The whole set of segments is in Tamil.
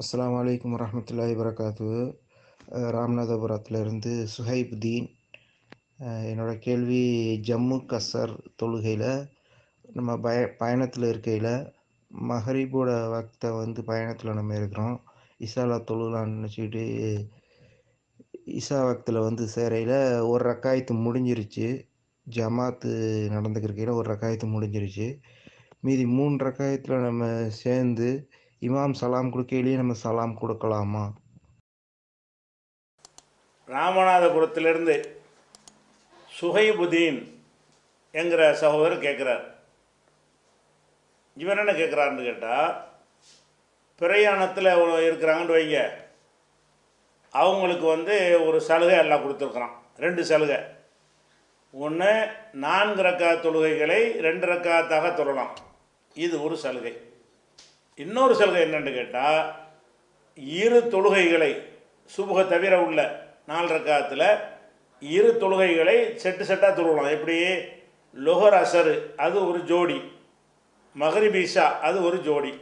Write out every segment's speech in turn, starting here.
அஸ்லாம் வலைக்கம் வரஹ்மத்துல்லாஹி வரகாத்து ராமநாதபுரத்துலேருந்து சுஹைபுதீன் தீன் என்னோட கேள்வி ஜம்மு கசர் தொழுகையில் நம்ம பய பயணத்தில் இருக்கையில் மஹரிபோட வக்தை வந்து பயணத்தில் நம்ம இருக்கிறோம் இசாலா தொழுகலான்னு நினச்சிக்கிட்டு இசா வக்தில் வந்து சேரையில் ஒரு ரக்காயத்து முடிஞ்சிருச்சு ஜமாத்து நடந்துக்கிருக்கையில் ஒரு ரக்காயத்து முடிஞ்சிருச்சு மீதி மூணு ரக்காயத்தில் நம்ம சேர்ந்து இமாம் சலாம் கொடுக்கையிலேயே நம்ம சலாம் கொடுக்கலாமா? ராமநாதபுரத்திலிருந்து சுஹைபுதீன் என்கிற சகோதரர் கேட்குறார். இவர் என்ன கேட்குறாருன்னு கேட்டால் பிரயாணத்தில் இருக்கிறாங்கன்னு வைங்க. அவங்களுக்கு வந்து ஒரு சலுகை எல்லாம் கொடுத்துருக்குறான். ரெண்டு சலுகை. ஒன்று நான்கு ரக்கா தொழுகைகளை ரெண்டு ரக்காத்தாக தொழலாம். இது ஒரு சலுகை. இன்னொரு சலுகை என்னென்னு கேட்டால் இரு தொழுகைகளை சுபுக தவிர உள்ள நாலு ரக்காத்தில் இரு தொழுகைகளை செட்டு செட்டாக தொழுகலாம். எப்படி? லொஹர் அசரு அது ஒரு ஜோடி. மஹரிபீஷா அது ஒரு ஜோடி.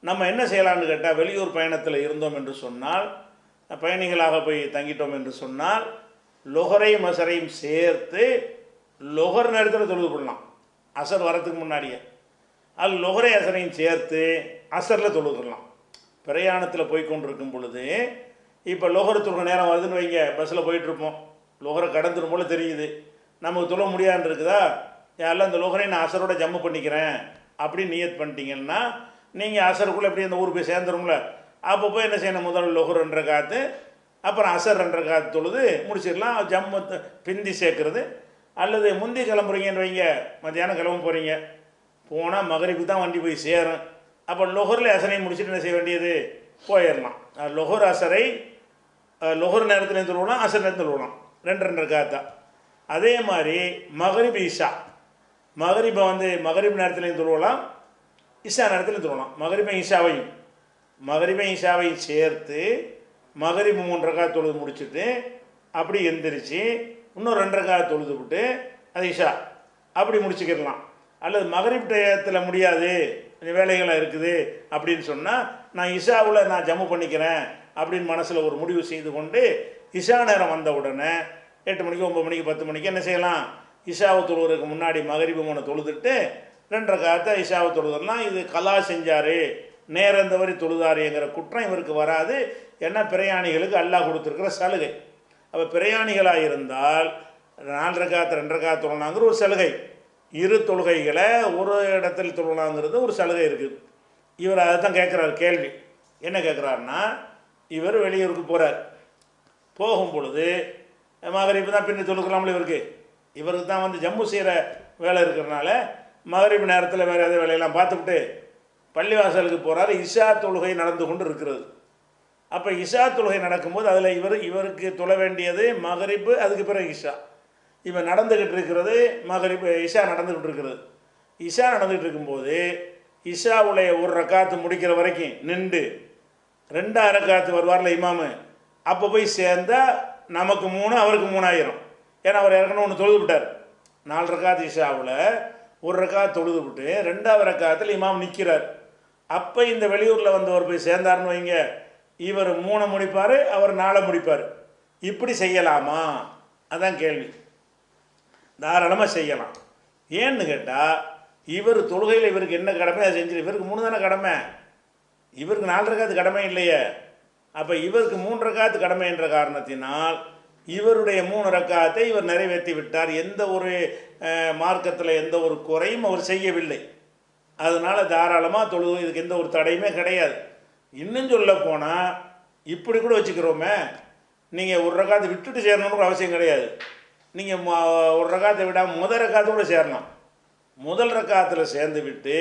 நம்ம என்ன செய்யலாம்னு கேட்டால் வெளியூர் பயணத்தில் இருந்தோம் என்று சொன்னால் பயணிகளாக போய் தங்கிட்டோம் என்று சொன்னால் லொஹரையும் அசரையும் சேர்த்து லொஹர் நேரத்தில் தொழுது பண்ணலாம் அசர் வரத்துக்கு முன்னாடியே. அது லொஹரை அசரையும் சேர்த்து அசரில் தொழுதுடலாம். பிரயாணத்தில் போய் கொண்டிருக்கும் பொழுது இப்போ லோகர் தொழுக நேரம் வருதுன்னு வைங்க பஸ்ஸில் போயிட்டுருப்போம். லோகரை கடந்துரும் போல தெரியுது. நமக்கு தொழ முடியாதுன்னு இருக்குதா? எல்லாம் இந்த லோகரை நான் அசரோட ஜம்மு பண்ணிக்கிறேன். அப்படின்னு நியத் பண்ணிட்டீங்கன்னா நீங்கள் அசருக்குள்ளே எப்படி அந்த ஊர் போய் சேர்ந்துரும்ல? அப்போ போய் என்ன செய்யணும்? முதல்ல லோகர் என்ற காற்று அப்புறம் அசர் என்ற காற்று தொழுது முடிச்சிடலாம். ஜம்மு பிந்தி சேர்க்குறது. அல்லது முந்தி கிளம்புறீங்கன்னு வைங்க மத்தியானம் கிளம்ப போகிறீங்க போனால் மகரிப்பு தான் வண்டி போய் சேரும். அப்போ லொஹரில் அசனை முடிச்சுட்டு என்ன செய்ய வேண்டியது? போயிடலாம். லொஹர் அசரை லொஹர் நேரத்தில் தொழுவலாம் அசர் நேரத்தில் தொழுவலாம் ரெண்டு ரெண்டு காத்தா அதே மாதிரி மகரிப் இஷா மகரிப்பை வந்து மகரிப் நேரத்துலையும் தொழுவலாம் இஷா நேரத்துலையும் தொழுவலாம் மகரிப்பை இஷாவையும் மகரிப்பை இஷாவையும் சேர்த்து மகரிப்பு மூன்று ரக்கா தொழுது முடிச்சுட்டு அப்படி எந்திரிச்சு இன்னும் ரெண்டு ரக்கா தொழுது விட்டு அது இஷா அப்படி முடிச்சுக்கிடலாம். அல்லது மகரிப் டயத்தில் முடியாது கொஞ்சம் வேலைகளாக இருக்குது அப்படின்னு சொன்னால் நான் இஷாவில் நான் ஜம்மு பண்ணிக்கிறேன் அப்படின்னு மனசில் ஒரு முடிவு செய்து கொண்டு இஷா நேரம் வந்த உடனே எட்டு மணிக்கு ஒம்பது மணிக்கு பத்து மணிக்கு என்ன செய்யலாம்? இஷாவை தொழுவதற்கு முன்னாடி மகரிபு மூணு தொழுதுட்டு ரெண்டரை காலத்தை இஷாவை தொழுதெல்லாம் இது கலா செஞ்சார் நேரம் தவறி தொழுதாருங்கிற குற்றம் இவருக்கு வராது. ஏன்னா பிரயாணிகளுக்கு அல்லாஹ் கொடுத்துருக்கிற சலுகை. அப்போ பிரயாணிகளாக இருந்தால் நாலரை காத்து ரெண்டரை காத்து தொழலாங்கிற ஒரு சலுகை. இரு தொழுகைகளை ஒரு இடத்தில் தொழலாங்கிறது ஒரு சலுகை இருக்குது. இவர் அதை தான் கேட்குறாரு கேள்வி. என்ன கேட்குறாருன்னா இவர் வெளியூருக்கு போகிறார் போகும் பொழுது மகரிப்பு தான் பின்னி தொழுக்கலாம்ல இவருக்கு. இவருக்கு தான் வந்து ஜம்மு செய்கிற வேலை இருக்கிறனால மகரிப்பு நேரத்தில் வேறு எதாவது வேலையெல்லாம் பார்த்துக்கிட்டு பள்ளிவாசலுக்கு போகிறார் இஷா தொழுகை நடந்து கொண்டு இருக்கிறது. அப்போ இஷா தொழுகை நடக்கும்போது அதில் இவர் இவருக்கு தொழ வேண்டியது மகரிப்பு அதுக்கு பிறகு இஷா. இப்போ நடந்துக்கிட்டு இருக்கிறது மகரிப்பு இஷா நடந்துக்கிட்டு இருக்கிறது இஷா நடந்துகிட்டு இருக்கும்போது இஷாவுடைய ஒரு ரக்காத்து முடிக்கிற வரைக்கும் நின்று ரெண்டா ரக்காத்து வருவார்ல இமாமு அப்போ போய் சேர்ந்தால் நமக்கு மூணு அவருக்கு மூணாயிரம். ஏன்னா அவர் இறக்கணும் ஒன்று தொழுது விட்டார். நாலு ரக்காத்து இஷாவில் ஒரு ரக்காத்து தொழுது விட்டு ரெண்டாவது ரக்காத்தில் இமாம் நிற்கிறார் அப்போ இந்த வெளியூரில் வந்தவர் போய் சேர்ந்தாருன்னு வைங்க இவர் மூணை முடிப்பார் அவர் நாளை முடிப்பார். இப்படி செய்யலாமா? அதான் கேள்வி. தாராளமாக செய்யலாம். ஏன்னு கேட்டால் இவர் தொழுகையில் இவருக்கு என்ன கடமை? அதை செஞ்சு இவருக்கு மூணு தானே கடமை? இவருக்கு நாலு ரக்காத்து கடமை இல்லையே. அப்போ இவருக்கு மூன்று ரக்காத்து கடமை என்ற காரணத்தினால் இவருடைய மூணு ரக்காத்தை இவர் நிறைவேற்றி விட்டார். எந்த ஒரு மார்க்கத்தில் எந்த ஒரு குறையும் அவர் செய்யவில்லை. அதனால் தாராளமாக தொழுது இதுக்கு எந்த ஒரு தடையுமே கிடையாது. இன்னும் சொல்ல போனால் இப்படி கூட வச்சுக்கிறோமே நீங்கள் ஒரு ரக்காத்தை விட்டுட்டு சேரணும்னு அவசியம் கிடையாது. நீங்கள் ஒரு ரகாத்தை விடாமல் முதல் ரக்காத்தோடு சேரலாம். முதல் ரக்காத்தில் சேர்ந்து விட்டு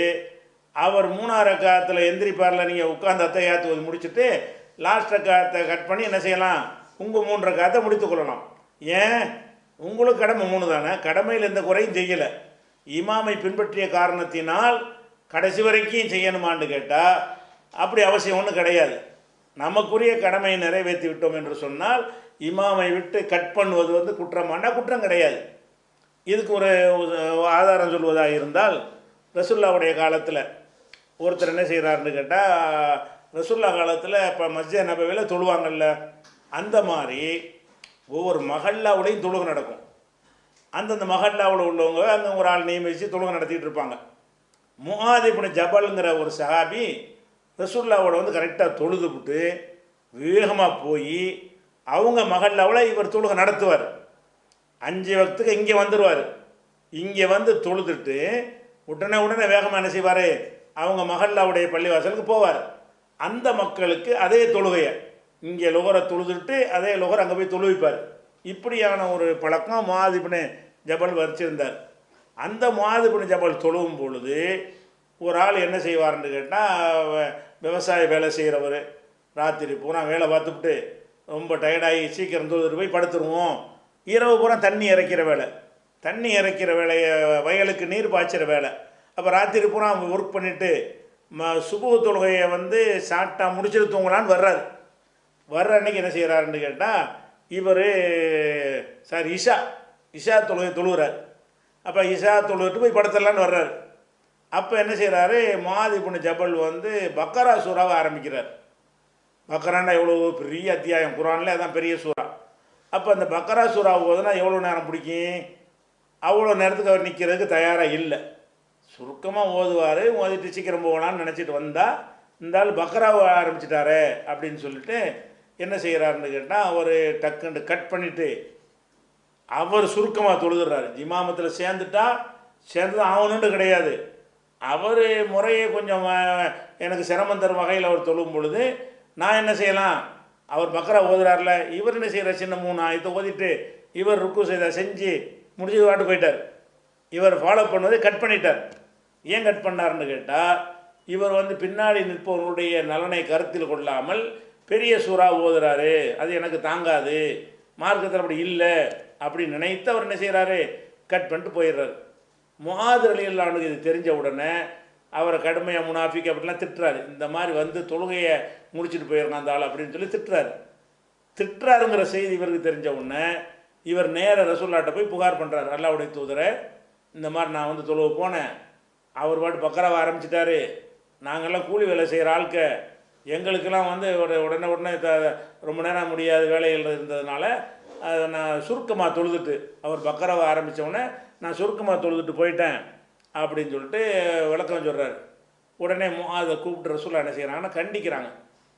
அவர் மூணாவது ரக்காத்தில் எந்திரிப்பாரில் நீங்கள் உட்காந்து அத்தையாத்துவது முடிச்சுட்டு லாஸ்ட் ரக்காத்தை கட் பண்ணி என்ன செய்யலாம்? உங்கள் மூணு ரக்காத்தை முடித்து கொள்ளலாம். ஏன்? உங்களுக்கு கடமை மூணு தானே? கடமையில் எந்த குறையும் செய்யலை. இமாமை பின்பற்றிய காரணத்தினால் கடைசி வரைக்கும் செய்யணுமான்னு கேட்டால் அப்படி அவசியம் ஒன்றும் கிடையாது. நமக்குரிய கடமையை நிறைவேற்றி விட்டோம் என்று சொன்னால் இமாமை விட்டு கட் பண்ணுவது வந்து குற்றமானா குற்றம் கிடையாது. இதுக்கு ஒரு ஆதாரம் சொல்வதாக இருந்தால் ரசுல்லாவுடைய காலத்தில் ஒருத்தர் என்ன செய்கிறாருன்னு கேட்டால் ரசுல்லா காலத்தில் இப்போ மஸ்ஜித் நபவியில் தொழுவாங்கல்ல அந்த மாதிரி ஒவ்வொரு மஹல்லாவுடையும் தொழுகை நடக்கும். அந்தந்த மகல்லாவில் உள்ளவங்க அங்கே ஒரு ஆள் நியமித்து தொழுகை நடத்திட்டு இருப்பாங்க. முஹாதிபுன ஜபலுங்கிற ஒரு சஹாபி ரசூல்லாவோட வந்து கரெக்டாக தொழுதுவிட்டு வேகமாக போய் அவங்க மகள் அவளை இவர் தொழுகை நடத்துவார். அஞ்சு வக்துக்கு இங்கே வந்துடுவார் இங்கே வந்து தொழுதுட்டு உடனே உடனே வேகமாக என்ன செய்வார்? அவங்க மஹல்லாவுடைய பள்ளிவாசலுக்கு போவார். அந்த மக்களுக்கு அதே தொழுகையை. இங்கே லுகரை தொழுதுட்டு அதே லுகர் அங்கே போய் தொழுவிப்பார் இப்படியான ஒரு பழக்கம் மாதிபின் ஜபல் வரிச்சிருந்தார் அந்த மாதிபின் ஜபல் தொழுவும் பொழுது ஒரு ஆள் என்ன செய்வார்னு கேட்டால் விவசாய வேலை செய்கிறவர் ராத்திரி பூரா வேலை பார்த்துப்புட்டு ரொம்ப டயர்டாகி சீக்கிரம் தொழுதுட்டு போய் படுத்துருவோம். இரவு பூரா தண்ணி இறைக்கிற வேலை. தண்ணி இறைக்கிற வேலையை வயலுக்கு நீர் பாய்ச்சிற வேலை. அப்போ ராத்திரி பூரா ஒர்க் பண்ணிவிட்டு ம சுபு தொழுகையை வந்து சாப்பிட்டா முடிச்சுட்டு தூங்கலான்னு வர்றாரு. வர்ற அன்னைக்கு என்ன செய்கிறாருன்னு கேட்டால் இவர் சார் இஷா. இஷா தொழுகை தொழுகிறார் அப்போ இஷா தொழுகிட்டு போய் படுத்துடலான்னு வர்றாரு. அப்போ என்ன செய்கிறாரு மாதி புண்ணு ஜபல் வந்து பக்கரா சூறாவை ஆரம்பிக்கிறார். பக்கரான்னா எவ்வளோ பெரிய அத்தியாயம். குரானில் அதான் பெரிய சூறா. அப்போ அந்த பக்கரா சூறா போதுன்னா எவ்வளோ நேரம் பிடிக்கும்? அவ்வளோ நேரத்துக்கு அவர் நிற்கிறதுக்கு தயாராக இல்லை. சுருக்கமாக ஓதுவார். ஓதிட்டு சீக்கிரம் போகலான்னு நினச்சிட்டு வந்தால் இந்த ஆள் பக்கராவை ஆரம்பிச்சிட்டாரே அப்படின்னு சொல்லிட்டு என்ன செய்கிறாருன்னு கேட்டால் அவர் டக்குன்னு கட் பண்ணிவிட்டு அவர் சுருக்கமாக தொழுதுடுறாரு ஜிமாமத்தில் சேர்ந்துட்டா சேர்ந்து ஆகணுன்னு கிடையாது. அவர் முறையை கொஞ்சம் எனக்கு சிரமம் தரும் வகையில் அவர் சொல்லும் பொழுது நான் என்ன செய்யலாம்? அவர் பக்கரா ஓதுறாருல இவர் என்ன செய்கிற சின்ன மூணு ஆயத்தை ஓதிட்டு இவர் ருக்கு செய்த செஞ்சு முடிஞ்சது வாட்டு போயிட்டார். இவர் ஃபாலோ பண்ணுவதை கட் பண்ணிட்டார். ஏன் கட் பண்ணாருன்னு கேட்டால் இவர் வந்து பின்னாடி நிற்பவர்களுடைய நலனை கருத்தில் கொள்ளாமல் பெரிய சூறா ஓதுறாரு அது எனக்கு தாங்காது மார்க்கத்தில் அப்படி இல்லை அப்படி நினைத்து அவர் என்ன செய்கிறாரு கட் பண்ணிட்டு போயிடுறாரு. முகாது அலியல்லானுக்கு இது தெரிஞ்ச உடனே அவரை கடுமையாக முனாஃபிக் அப்படிலாம் திட்டுறாரு. இந்த மாதிரி வந்து தொழுகையை முடிச்சுட்டு போயிடணும் அந்த ஆள் அப்படின்னு சொல்லி திட்டுறாரு. திட்டுறாருங்கிற செய்தி இவருக்கு தெரிஞ்ச உடனே இவர் நேர ரசூல்லாட்ட போய் புகார் பண்ணுறாரு அல்லாவுடைய தூதரை இந்த மாதிரி நான் வந்து தொழுவ போனேன். அவர் பாட்டு பக்கரவ ஆரம்பிச்சிட்டாரு. நாங்கள்லாம் கூலி வேலை செய்கிற ஆட்க எங்களுக்கெல்லாம் வந்து உடனே உடனே த- ரொம்ப நேரம் முடியாத வேலைகள் இருந்ததுனால அதை நான் சுருக்கமாக தொழுதுட்டு அவர் பக்கரவை ஆரம்பித்தவுடனே நான் சுருக்கமாக தொழுதுட்டு போயிட்டேன் அப்படின்னு சொல்லிட்டு விளக்கம் சொல்கிறார் உடனே மு அதை கூப்பிட்டு ரசூலா என்ன செய்கிறாங்கன்னா கண்டிக்கிறாங்க.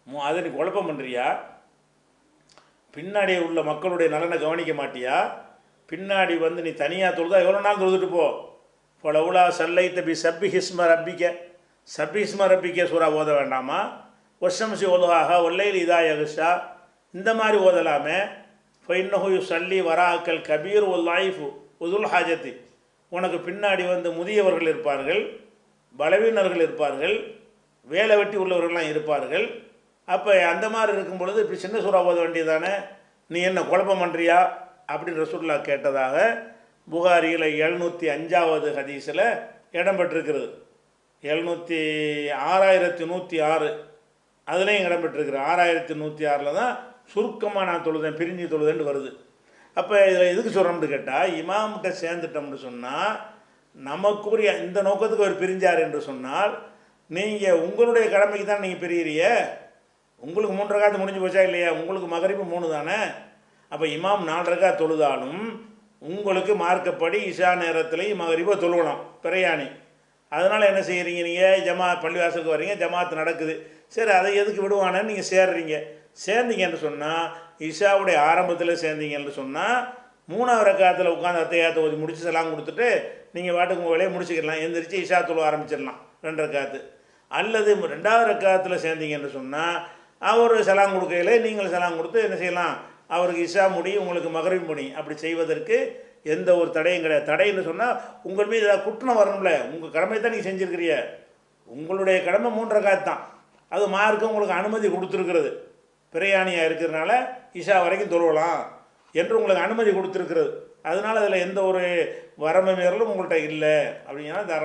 மு அதை நீ குழப்பம் பண்ணுறியா பின்னாடி உள்ள மக்களுடைய நலனை கவனிக்க மாட்டியா? பின்னாடி வந்து நீ தனியாக தொழுதா எவ்வளோ நாள் தொழுதுட்டு போ? பொலவுலா சல்லை தபி சப்பி ஹிஸ்ம ரப்பிக்க. சப்பி ஹிஸ்ம ரப்பிக்க சூறா ஓத வேண்டாமா? ஒஷம்சி ஓதுவாக ஒல்லையில் இதா யகுஷா இந்த மாதிரி ஓதலாமே. ஃபைன்னஹு சல்லி வராக்கல் கபீர் உல் லாயிஃபு உதுல் ஹாஜத்தி உனக்கு பின்னாடி வந்து முதியவர்கள் இருப்பார்கள் பலவீனர்கள் இருப்பார்கள் வேலை வெட்டி உள்ளவர்கள்லாம் இருப்பார்கள். அப்போ அந்த மாதிரி இருக்கும் பொழுது இப்படி சின்ன சூறா ஓத வேண்டியதானே? நீ என்ன குழப்பம் பண்ணுறியா அப்படின்னு ரசூல்லா கேட்டதாக புகாரியில் எழுநூற்றி அஞ்சாவது ஹதீஸில் இடம்பெற்றிருக்கிறது எழுநூற்றி ஆறாயிரத்தி நூற்றி ஆறு. அதுலேயும் இடம்பெற்றிருக்கிற ஆறாயிரத்தி நூற்றி ஆறில் தான் சுருக்கமாக நான் தொழுதேன் பிரிஞ்சு தொழுதேன்னு வருது. அப்போ இதில் எதுக்கு சொல்கிறோம்னு கேட்டால் இமாம்கிட்ட சேர்ந்துட்டோம்னு சொன்னால் நமக்குரிய இந்த நோக்கத்துக்கு அவர் பிரிஞ்சார் என்று சொன்னால் நீங்கள் உங்களுடைய கடமைக்கு தான் நீங்கள் பிரியிறிய. உங்களுக்கு மூன்று ரகாத்து முடிஞ்சு போச்சா இல்லையா? உங்களுக்கு மகரிப்பு மூணு தானே? அப்போ இமாம் நாலு ரகா தொழுதாலும் உங்களுக்கு மார்க்கப்படி இஷா நேரத்துலேயும் மகரிப்பை தொழுகணும் பிரயாணி. அதனால் என்ன செய்கிறீங்க நீங்கள் ஜமா பள்ளிவாசலுக்கு வர்றீங்க ஜமாத்து நடக்குது. சரி அதை எதுக்கு விடுவானேன்னு நீங்கள் சேர்றீங்க. சேர்ந்தீங்கன்னு சொன்னால் இஷாவுடைய ஆரம்பத்தில் சேர்ந்தீங்கன்னு சொன்னால் மூணாவது ரக்காத்தில் உட்காந்து அத்தையாத்த ஓதி முடிச்சு செல்லாம் கொடுத்துட்டு நீங்கள் வாட்டுக்கு உங்கள் வேலையை முடிச்சுக்கலாம். எந்திரிச்சு இஷா தொழு ஆரம்பிச்சிடலாம் ரெண்டு ரக்காத்து. அல்லது ரெண்டாவது ரக்காத்தில் சேர்ந்தீங்கன்னு சொன்னால் அவர் செலாம் கொடுக்கையில நீங்கள் செலாம் கொடுத்து என்ன செய்யலாம்? அவருக்கு இஷா முடி உங்களுக்கு மகரின் முடி. அப்படி செய்வதற்கு எந்த ஒரு தடையும் கிடையாது. தடைன்னு சொன்னால் உங்கள் மீது ஏதாவது குற்றம் வரணும்ல உங்கள் கடமை தான் நீங்கள் செஞ்சுருக்கிறீங்க. உங்களுடைய கடமை மூன்றரை காத்து தான். அது மார்க்கு உங்களுக்கு அனுமதி கொடுத்துருக்கிறது. பிரயாணியாக இருக்கிறதுனால இஷா வரைக்கும் தொழுவலாம் என்று உங்களுக்கு அனுமதி கொடுத்துருக்கிறது. அதனால் அதில் எந்த ஒரு வரம்பு மீறலும் உங்கள்கிட்ட இல்லை. அப்படின்னா தாராளம்